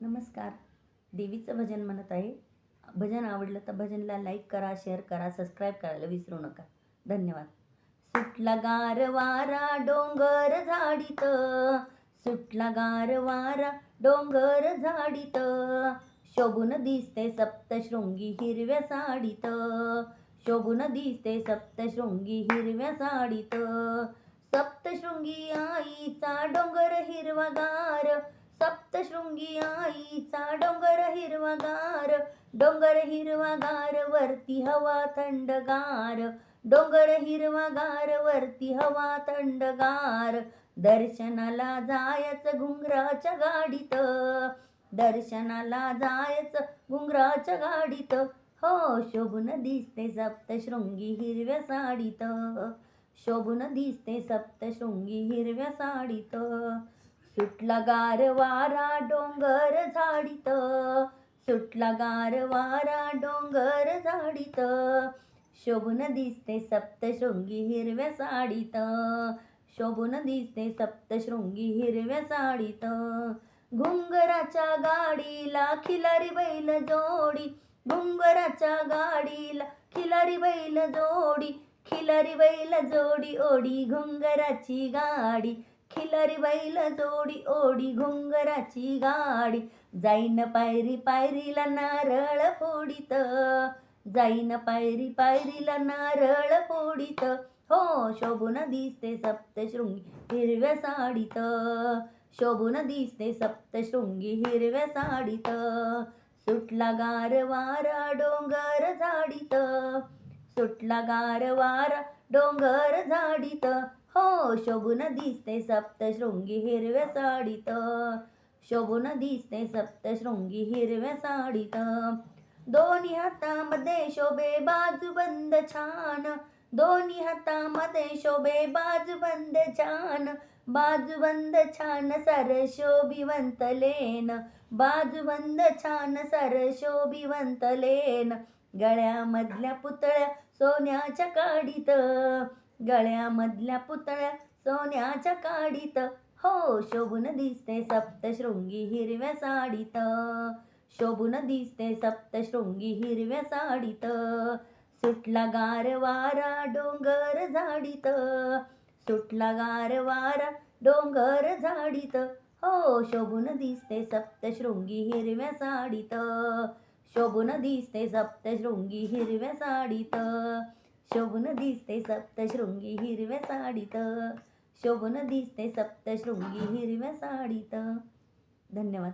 नमस्कार. देवीचं भजन म्हणत आहे. भजन आवडलं तर भजनला लाईक करा शेअर करा सबस्क्राईब करायला विसरू नका. धन्यवाद. सुटला गार वारा डोंगर झाडीत. सुटला गार वारा डोंगर झाडीत. शोभून दिसते सप्तशृंगी हिरव्या साडीत. शोभून दिसते सप्तशृंगी हिरव्या साडीत. सप्तशृंगी आईचा डोंगर हिरवागार. सप्तशृंगी आईचा डोंगर हिरवागार डोंगर हिरवागार वरती हवा थंडगार डोंगर हिरवागार वरती हवा थंडगार. दर्शनाला जायचं घुंगराच्या गाडीत दर्शनाला जायचं घुंगराच्या गाडीत. हो शोभून दिसते सप्तशृंगी हिरव्या साडीत. शोभून दिसते सप्तशृंगी हिरव्या साडीत. सुटला गार वारा डोंगर झाडीत. सुटला गार वारा डोंगर झाडीत. शोभून दिसते सप्तशृंगी हिरव्या साडीत. शोभून दिसते सप्तशृंगी हिरव्या साडीत. घुंगराच्या गाडीला खिलारी बैल जोडी. घुंगराच्या गाडीला खिलारी बैल जोडी. खिलारी बैल जोडी ओडी घुंगराची गाडी. खिलारी बैल जोडी ओडी घुंगराची गाडी. जाईन पायरी पायरीला नारळ फोडीत. जाईन पायरी पायरीला नारळ फोडीत. हो शोभून दिसते सप्तशृंगी हिरव्या साडीत. शोभून दिसते सप्तशृंगी हिरव्या साडीत. सुटला गार वारा डोंगर झाडीत. सुटला गार वारा डोंगर झाडीत. हो शोभून दिसते सप्तशृंगी हिरव्या साडीत. शोभून दिसते सप्तशृंगी हिरव्या साडीत. दोन्ही हातामध्ये शोभे बाजूबंद छान. दोन्ही हातामध्ये शोभे बाजूबंद छान. बाजूबंद छान सर शोभिवंत लेन. बाजूबंद छान सर शोभिवंत लेन. गळ्यामधल्या पुतळ्या सोन्याच्या काडीत. गळ्यामधल्या पुतळ्या सोन्याच्या काडीत. हो शोभून दिसते सप्तशृंगी हिरव्या साडीत. शोभून दिसते सप्तशृंगी हिरव्या साडीत. सुटला गार वारा डोंगर झाडीत. सुटला गार वारा डोंगर झाडीत. हो शोभून दिसते सप्तशृंगी हिरव्या साडीत. शोभून दिसते सप्तशृंगी हिरव्या साडीत. शोभून दिसते सप्तशृंगी हिरव्या साडीत. शोभून दिसते सप्तशृंगी हिरव्या साडीत. धन्यवाद.